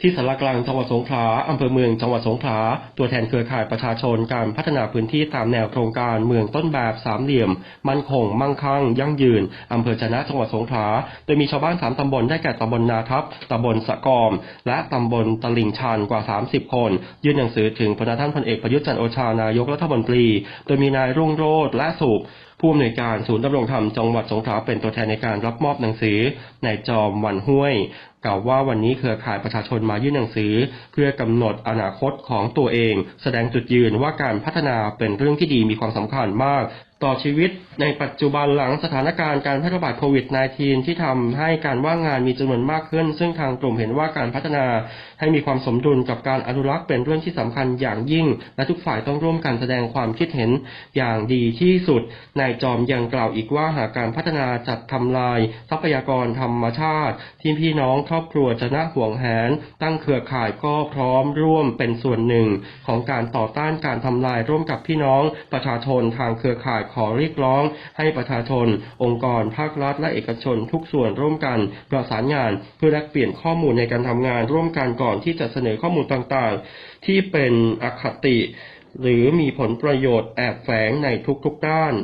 ที่สารกลางจังหวัดสงขลาอำเภอเมืองจังหวัดสงขลาตัวแทนเครือข่ายประชาชนการพัฒนาพื้นที่ตามแนวโครงการเมืองต้นแบบสามเหลี่ยม มั่นคง มั่งคั่ง ยั่งยืนอำเภอจะนะจังหวัดสงขลาโดยมีชาวบ้านสามตำบลได้แก่ตำบลนาทับตำบลสะกอม และตำบลตลิ่งชันกว่า 30 คน ยื่นหนังสือถึงพระท่านพลเอกประยุทธ์จันโอชานายกรัฐมนตรี โดยมีนายรุ่งโรจน์และสุข ผู้อำนวยการศูนย์ดำรงธรรมจังหวัดสงขลาเป็นตัวแทนในการรับมอบหนังสือในจอมวันห้วยกล่าวว่าวันนี้เครือข่ายประชาชนมายื่นหนังสือ เพื่อกำหนดอนาคตของตัวเอง แสดงจุดยืนว่าการพัฒนาเป็นเรื่องที่ดีมีความสำคัญมาก ต่อชีวิตในปัจจุบันหลังสถานการณ์การแพร่ระบาดโควิด -19 ที่ทำให้การว่างงานมีจำนวนมากขึ้น ซึ่งทางกลุ่มเห็นว่าการพัฒนาให้มีความสมดุลกับการอนุรักษ์เป็นเรื่องที่สำคัญอย่างยิ่ง และทุกฝ่ายต้องร่วมกันแสดงความคิดเห็นอย่างดีที่สุด นายจอมยังกล่าวอีกว่าหากการพัฒนาจัดทำลาย ทรัพยากรธรรมชาติ ที่พี่น้องครอบครัวจะน่าห่วงแหน ตั้งเครือข่ายก็พร้อมร่วมเป็นส่วนหนึ่ง ของการต่อต้านการทำลายร่วมกับพี่น้องประชาชนทางเครือข่ายขอเรียกร้องให้ประชาชน องค์กรภาครัฐและเอกชนทุกส่วนร่วมกัน ประสานงานเพื่อแลกเปลี่ยนข้อมูลในการทำงานร่วมกันก่อนที่จะเสนอข้อมูลต่างๆ ที่เป็นอคติ หรือมีผลประโยชน์แอบแฝงในทุกๆด้าน